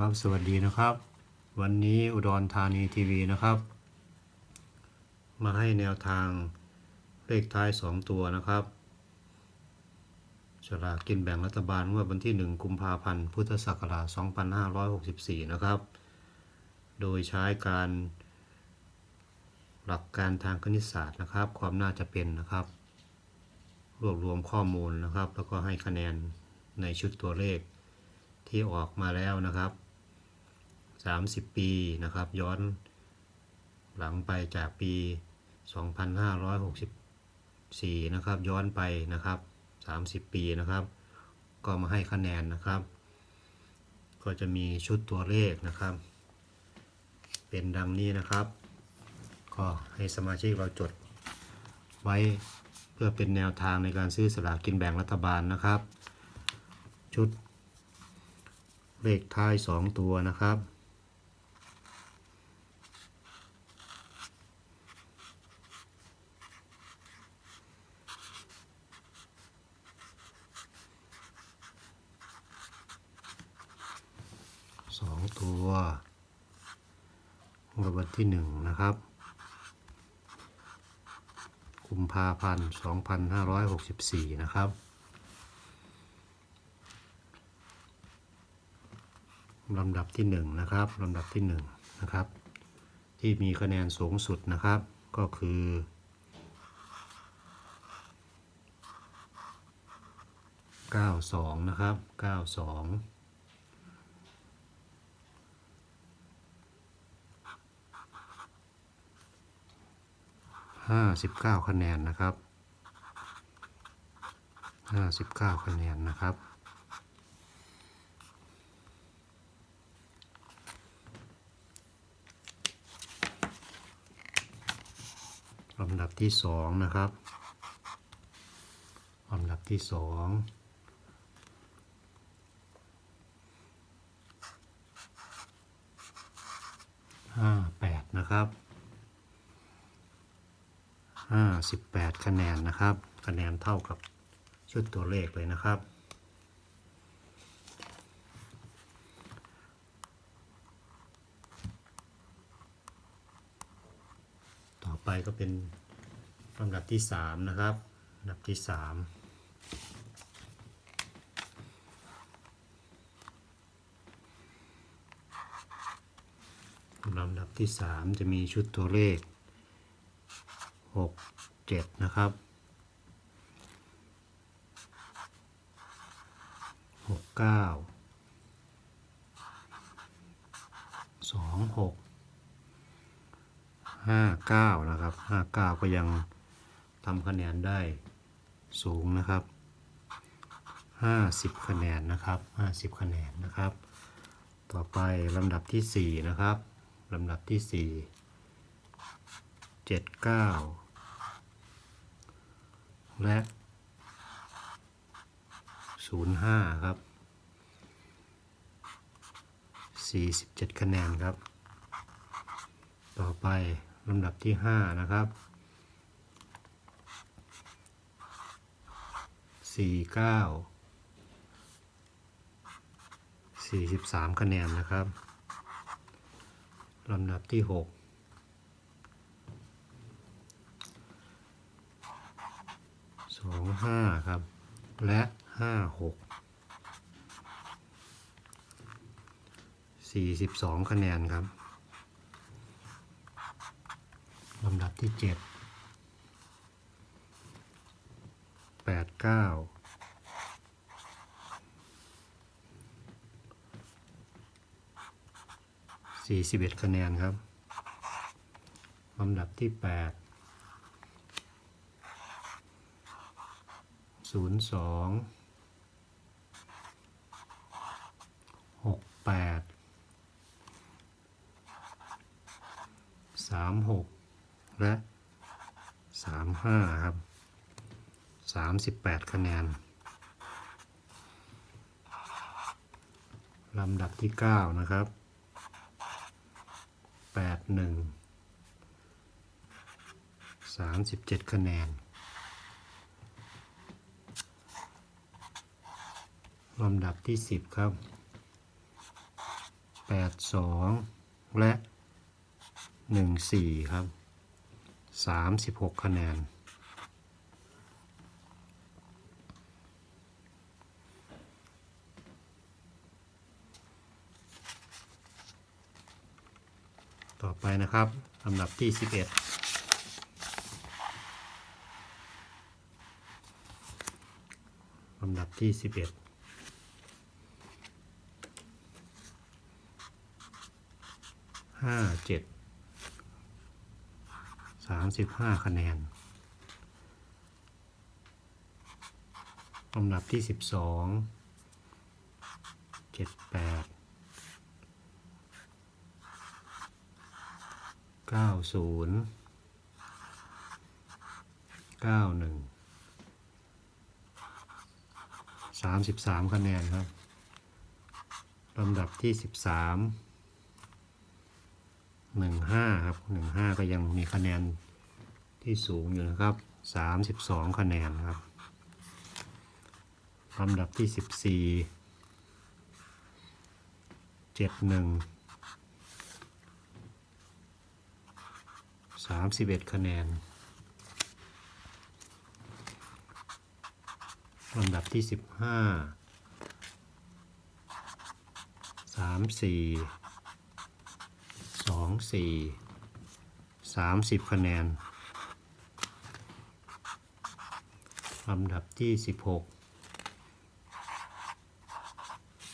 ครับสวัสดีนะครับ วันนี้อุดรธานีทีวีนะครับ มาให้แนวทางเลขท้าย 2 ตัวนะครับฉลากกินแบ่งรัฐบาลงวดวันที่ 1 กุมภาพันธ์พุทธศักราช2564 นะครับ โดยใช้การหลักการทางคณิตศาสตร์นะครับ ความน่าจะเป็นนะครับ รวบรวมข้อมูลนะครับ แล้วก็ให้คะแนนในชุดตัวเลขที่ออกมาแล้วนะครับ 30 ปีนะครับ ย้อนหลังไปจากปี 2564 นะครับ ย้อนไปนะครับ 30 ปีนะครับ ก็มาให้คะแนนนะครับ ก็จะมีชุดตัวเลขนะครับ เป็นดังนี้นะครับ ก็ให้สมาชิกเราจดไว้เพื่อเป็นแนวทางในการซื้อสลากกินแบ่งรัฐบาลนะครับ ชุดเลขท้าย 2 ตัวนะครับ สองตัวงวดวันที่หนึ่งนะครับกุมภาพันธ์2564นะครับ ลำดับที่หนึ่งนะครับลำดับที่หนึ่งนะครับ ที่มีคะแนนสูงสุดนะครับ ก็คือ92นะครับ92 59 คะแนนนะครับ 59 คะแนนนะครับ ลำดับที่สองนะครับ ลำดับที่สองห้าแปดนะครับ ห้าสิบแปดคะแนนนะครับ คะแนนเท่ากับชุดตัวเลขเลยนะครับ ต่อไปก็เป็นลำดับที่สามนะครับลำดับที่สามลำดับที่สามจะมีชุดตัวเลข หกเจ็ดนะครับหกเก้าสองหกห้าเก้านะครับห้าเก้าก็ยังทำคะแนนได้สูงนะครับห้าสิบคะแนนนะครับห้าสิบคะแนนนะครับ ต่อไปลำดับที่สี่นะครับลำดับที่สี่เจ็ดเก้า และศูนย์ห้าครับสี่สิบเจ็ดคะแนนครับ ต่อไปลำดับที่5นะครับ49 43คะแนนนะครับลำดับที่หก 6 25ครับ และ56 42คะแนนครับลำดับที่เจ็ดแปดเก้าสี่สิบเอ็ดคะแนนครับลำดับที่แปด ศูนย์สองหกแปดสามหกและสามห้าครับสามสิบแปดคะแนนลำดับที่เก้านะครับแปดหนึ่งสามสิบเจ็ดคะแนน ลำดับที่ 10 ครับ 82 และ 14 ครับ 36 คะแนน ต่อไปนะครับลำดับที่ 11 ลำดับที่ 11 ห้าเจ็ดสามสิบห้าคะแนนลำดับที่สิบสองเจ็ดแปดเก้าศูนย์เก้าหนึ่งสามสิบสามคะแนนครับลำดับที่สิบสาม หนึ่งห้าครับหนึ่งห้าก็ยังมีคะแนนที่สูงอยู่นะครับสามสิบสองคะแนนครับลำดับที่สิบสี่เจ็ดหนึ่งสามสิบเอ็ดคะแนนลำดับที่สิบห้าสามสี่ สองสี่สามสิบคะแนนลำดับที่สิบหก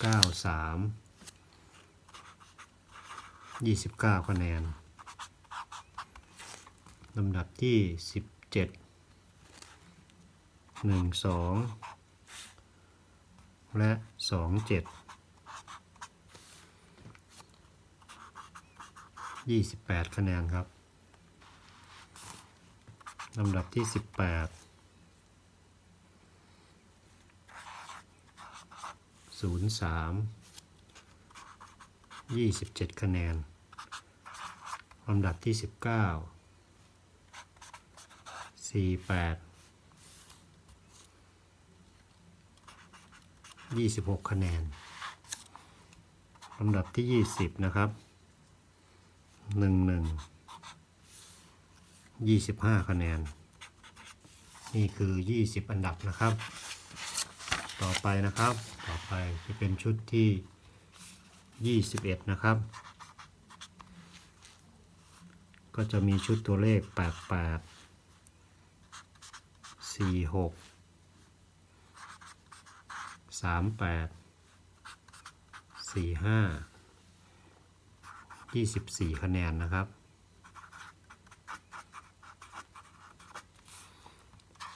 เก้าสามยี่สิบเก้าคะแนนลำดับที่สิบเจ็ดหนึ่งสองและสองเจ็ด ยี่สิบแปดคะแนนครับลำดับที่สิบแปดศูนย์สามยี่สิบเจ็ดคะแนนลำดับที่สิบเก้าสี่แปดยี่สิบหกคะแนนลำดับที่ยี่สิบนะครับ หนึ่งหนึ่งยี่สิบห้าคะแนน นี่คือยี่สิบอันดับนะครับ ต่อไปนะครับ ต่อไปจะเป็นชุดที่ยี่สิบเอ็ดนะครับ ก็จะมีชุดตัวเลขแปดแปดสี่หกสามแปดสี่ห้า ยี่สิบสี่คะแนนนะครับ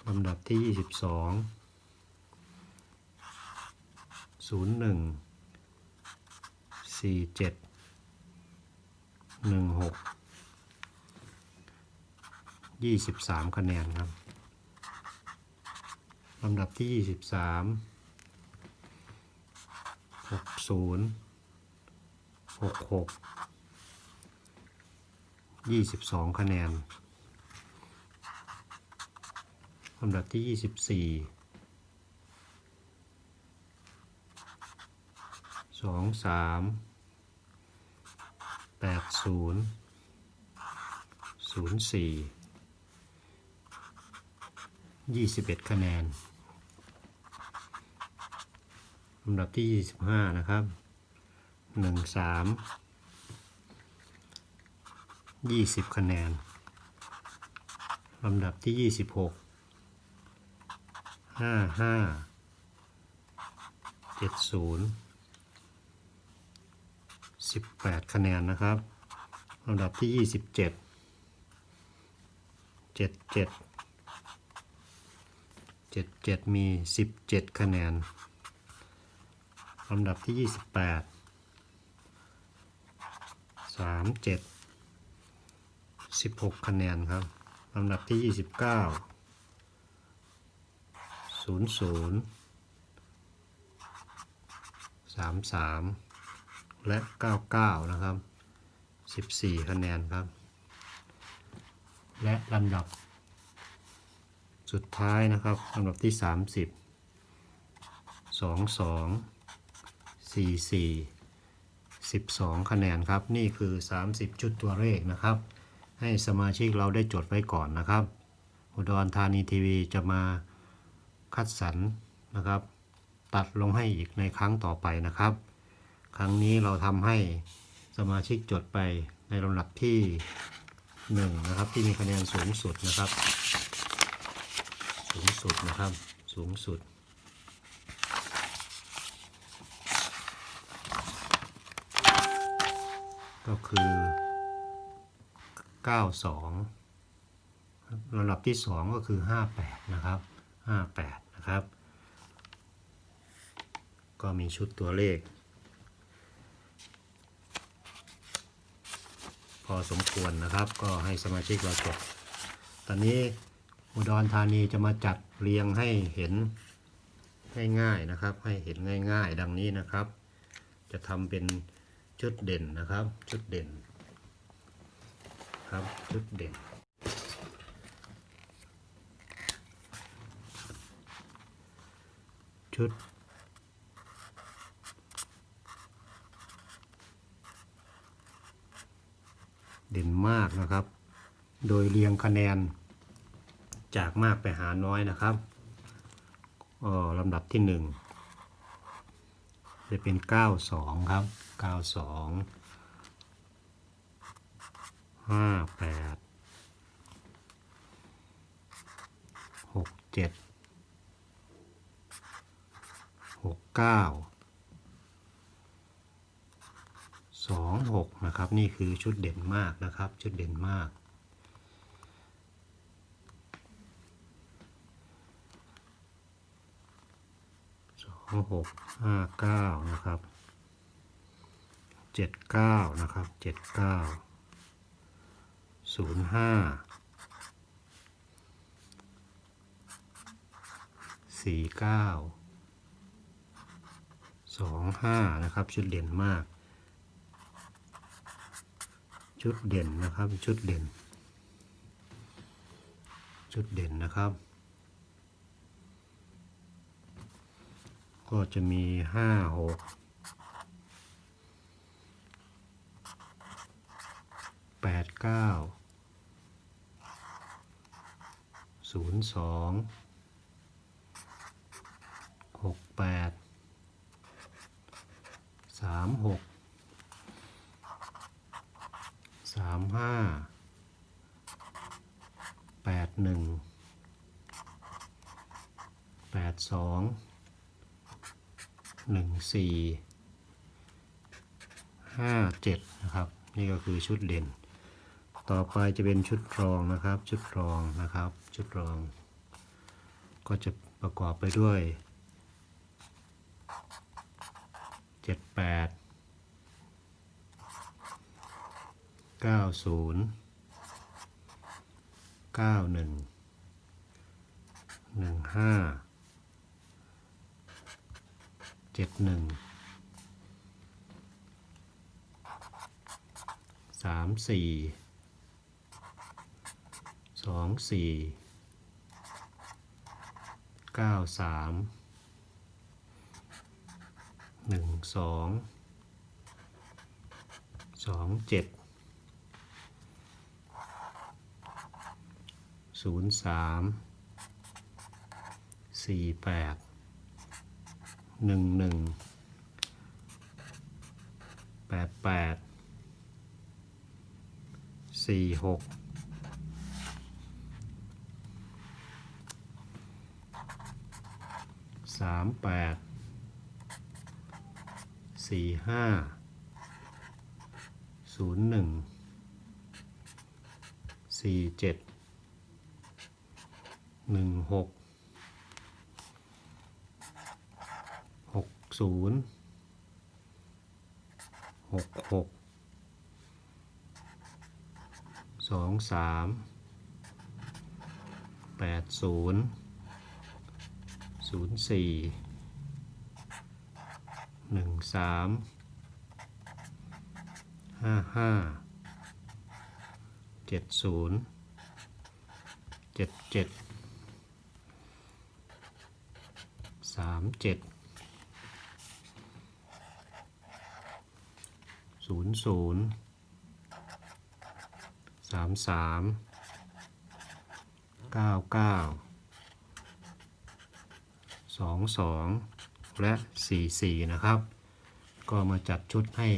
ลำดับที่ยี่สิบสองศูนย์หนึ่งสี่เจ็ดหนึ่งหกยี่สิบสามคะแนนครับ ลำดับที่ยี่สิบสามหกศูน ยี่สิบสองคะแนนลำดับที่ยี่สิบสี่สองสามแปดศูนย์ศูนย์สี่ยี่สิบเอ็ดคะแนนลำดับที่ยี่สิบห้านะครับหนึ่งสาม ยี่สิบคะแนนลำดับที่ยี่สิบหกห้าห้าเจ็ดศูนย์สิบแปดคะแนนนะครับลำดับที่ยี่สิบเจ็ดเจ็ดเจ็ดเจ็ดเจ็ดมีสิบเจ็ดคะแนนลำดับที่ยี่สิบแปดสามเจ็ด สิบหกคะแนนครับลำดับที่ยี่สิบเก้าศูนย์ศูนย์สามสามและเก้าเก้านะครับสิบสี่คะแนนครับ และลำดับ สุดท้ายนะครับลำดับที่สามสิบสองสองสี่สี่12 คะแนนครับ นี่คือ 30 ชุดตัวเลขนะครับ ให้สมาชิกเราได้จดไว้ก่อนนะครับ อุดรธานีทีวีจะมาคัดสรรนะครับ ตัดลงให้อีกในครั้งต่อไปนะครับ ครั้งนี้เราทำให้สมาชิกจดไปในลำดับที่1นะครับที่มีคะแนนสูงสุดนะครับ สูงสุดนะครับสูงสุดก็คือ 92ระดับที่ 2 ก็คือ 58 นะครับ 58 นะครับ ก็มีชุดตัวเลข พอสมควรนะครับ ก็ให้สมาชิกเราจดตอนนี้อุดรธานีจะมาจัดเรียงให้เห็นง่ายๆนะครับ ให้เห็นง่าย ๆ ดังนี้นะครับ จะทำเป็นชุดเด่นนะครับ ชุดเด่น ครับชุดเด่นชุดเด่นมากนะครับ โดยเรียงคะแนน จากมากไปหาน้อยนะครับก็ลำดับที่หนึ่งจะเป็น 92 ครับ 92 58 67 69 26นะครับ นี่คือชุดเด่นมากนะครับ ชุดเด่นมาก สองหกห้าเก้านะครับ เจ็ดเก้านะครับ เจ็ดเก้า ศูนย์ห้าสี่เก้าสองห้านะครับ ชุดเด่นมาก ชุดเด่นนะครับ ชุดเด่น ชุดเด่นนะครับ ก็จะมีห้าหกแปดเก้า ศูนย์สองหกแปดสามหกสามห้าแปดหนึ่งแปดสองหนึ่งสี่ห้าเจ็ดนะครับ นี่ก็คือชุดเด่น ต่อไปจะเป็นชุดรองนะครับ ชุดรองนะครับ ชุดรอง ก็จะประกอบไปด้วยเจ็ดแปดเก้าศูนย์ เก้าสามหนึ่งสองสองเจ็ดศูนย์สามสี่แปดหนึ่งหนึ่งแปดแปดสี่หก สามแปดสี่ห้าศูนย์หนึ่งสี่เจ็ดหนึ่งหกหกศูนย์หกหกสองสามแปดศูนย์ ศูนย์สี่หนึ่งสามห้าห้าเจ็ดศูนย์เจ็ดเจ็ดสามเจ็ดศูนย์ศูนย์สามสามเก้าเก้า สองสองและสี่สี่นะครับ ก็มาจัดชุดให้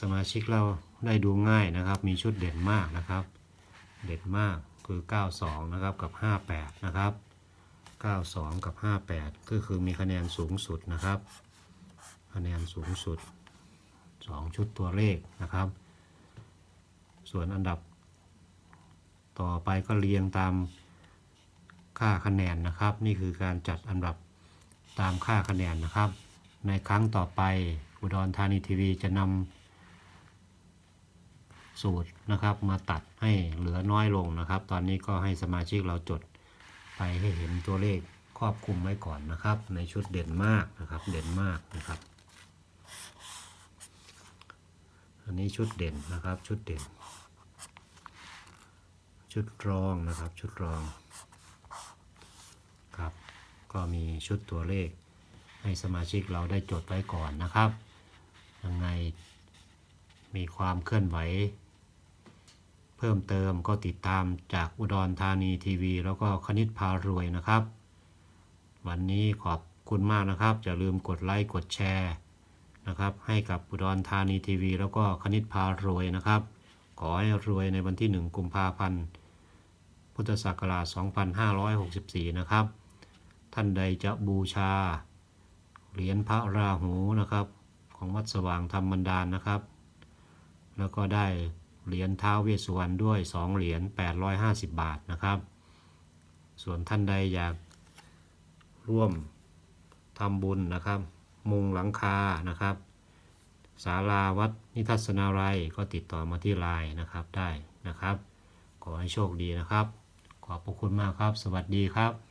สมาชิกเราได้ดูง่ายนะครับ มีชุดเด่นมากนะครับ เด่นมากคือ 92 นะครับกับ 58 นะครับ 92 กับ 58 ก็คือมีคะแนนสูงสุดนะครับ คะแนนสูงสุด 2 ชุดตัวเลขนะครับ ส่วนอันดับ ต่อไปก็เรียงตามค่าคะแนนนะครับ นี่คือการจัดอันดับ ตามค่าคะแนนนะครับ ในครั้งต่อไปอุดรธานีทีวีจะนำสูตรนะครับ มาตัดให้เหลือน้อยลงนะครับ ตอนนี้ก็ให้สมาชิกเราจดไปให้เห็นตัวเลขครอบคลุมไว้ก่อนนะครับ ในชุดเด่นมากนะครับเด่นมากนะครับ อันนี้ชุดเด่นนะครับชุดเด่น ชุดรองนะครับชุดรอง ก็มีชุดตัวเลข ให้สมาชิกเราได้จดไว้ก่อนนะครับยังไงมีความเคลื่อนไหว เพิ่มเติมก็ติดตามจากอุดรธานีทีวี แล้วก็คณิตพารวยนะครับ วันนี้ขอบคุณมากนะครับอย่าลืมกดไลค์กดแชร์นะครับให้กับอุดรธานีทีวี แล้วก็คณิตพารวยนะครับ ขอให้รวยในวันที่ 1 กุมภาพันธ์ พุทธศักราช 2564 นะครับานใดจะบูชา เหรียญพระราหูนะครับ ของวัดสว่างธรรมบันดาลนะครับ แล้วก็ได้เหรียญท้าวเวสสุวรรณด้วย 2 เหรียญ850 บาทนะครับ ส่วนท่านใดอยากร่วมทำบุญนะครับ มุงหลังคานะครับศาลาวัดนิทัศนารายก็ติดต่อมาที่ไลน์นะครับได้นะครับ ขอให้โชคดีนะครับ ขอบพระคุณมากครับ สวัสดีครับ